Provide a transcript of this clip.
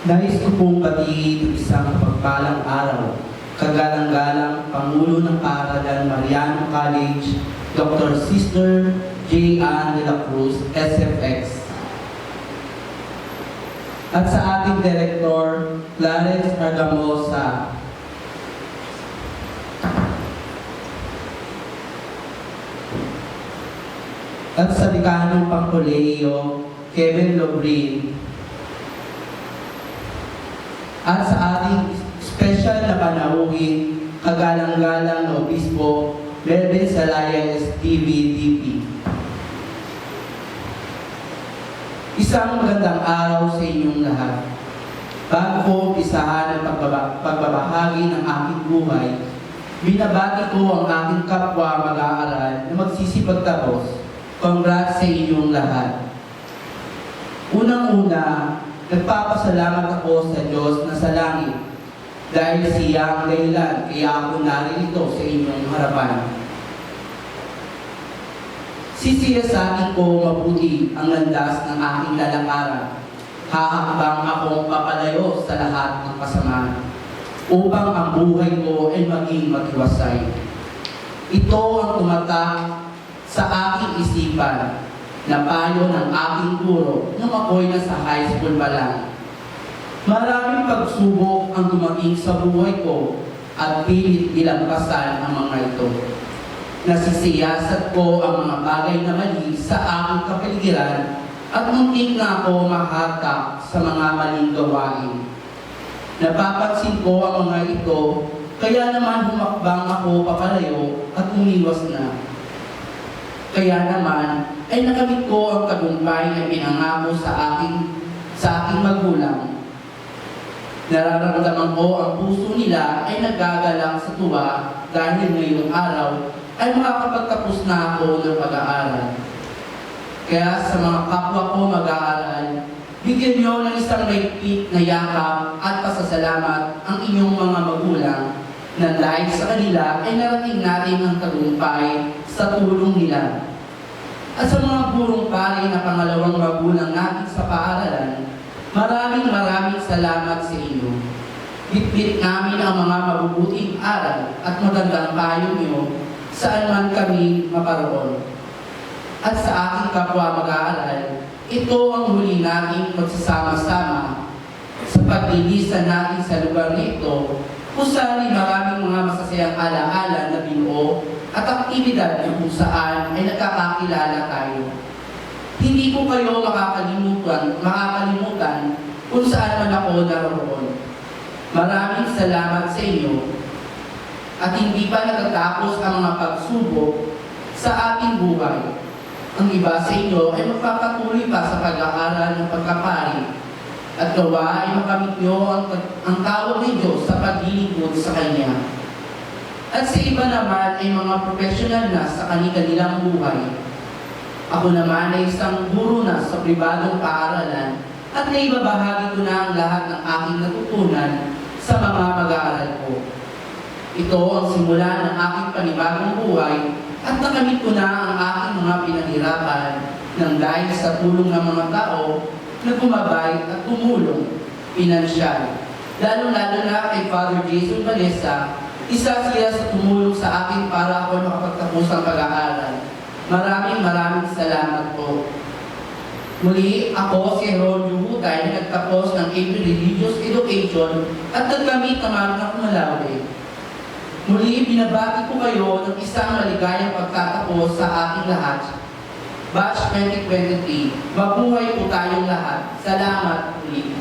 Nais ko pong batiin isang pagpalang araw. Kagalang-galang Pangulo ng Paaralan Mariano College, Dr. Sister J. Ann de la Cruz, SFX. At sa ating Director, Clarence Argamosa, at sa Dekanong Pangkolehiyo, Kevin Lobrin, at sa ating special na panauhin, kagalang-galang na Obispo, Melvin Salaya STV DP. Isang magandang araw sa inyong lahat. Bago ko umpisahan ang pagbaba- pagbabahagi ng aking buhay, binabati ko ang aking kapwa mag-aaral na magsisipagtapos. Congrats sa inyong lahat. Unang-una, nagpapasalamat ako sa Diyos na sa langit dahil siya ang dahilan kaya ako naririto sa inyong harapan. Sisiyasatin ko mabuti ang landas ng aking lalakaran. Hahakbang akong papalayo sa lahat ng kasamaan upang ang buhay ko ay maging matiwasay. Ito ang tumatak sa aking isipan na payo ng aking guro nung ako'y nasa high school pa lang. Maraming pagsubok ang dumating sa buhay ko at pilit ilampasan ang mga ito. Nasisiyasat ko ang mga bagay na mali sa aking kapaligiran at muntik na ako mahatak sa mga maling gawain. Napapansin ko ang mga ito, kaya naman humakbang ako papalayo at umiwas na. Kaya naman, ay nakamit ko ang tagumpay na pinangako sa aking sa aking magulang. Nararamdaman ko ang puso nila ay nagagalang sa tuwa dahil ngayong araw ay makakapagtapos na ako ng pag-aaral. Kaya sa mga kapwa ko mag-aaral, bigyan niyo ng isang maigpit na yakap at pasasalamat ang inyong mga magulang na dahil sa kanila ay narating natin ang tagumpay sa tulong nila. At sa mga gurong pare na pangalawang magulang natin sa paaralan, maraming maraming salamat sa inyo. Bitbit namin ang mga mabubuting aral at magandang payo niyo saan man kami maparoon. At sa aking kapwa mag-aaral, ito ang huli nating magsasama-sama sa paglilisan natin sa lugar nito kung saan maraming mga masasayang alaala na binuo at aktibidad na kung saan ay nagkakakilala tayo. Hindi ko kayo makakalimutan, makakalimutan kung saan man ako naroon. Maraming salamat sa inyo at hindi pa natatapos ang mga pagsubok sa ating buhay. Ang iba sa inyo ay magpapatuloy pa sa pag-aaral ng pagkapari at gawa ay makamit nyo ang, ang tawag ng Diyos sa paglilingkod sa Kanya. At sa iba naman ay mga professional na sa kanilang buhay. Ako naman ay isang guro na sa pribadong paaralan at naibabahagi ko na ang lahat ng aking natutunan sa mga mag-aaral ko. Ito ang simula ng aking panibagong buhay at nakamit ko na ang aking mga pinaghirapan ng dahil sa tulong ng mga tao na gumabay at tumulong pinansyal. Lalo-lalo na kay Father Jason Vanessa, isa siya sa tumulong sa akin para ako makapagtapos ang pag-aaral. Maraming maraming salamat po. Muli, ako si Ron Yuhutay na nagtapos ng April Religious Education at nagkamit ng Magna Cum Laude. Muli, binabati ko kayo ng isang maligayang pagtatapos sa ating lahat. Batch 2023, mabuhay po tayong lahat. Salamat muli.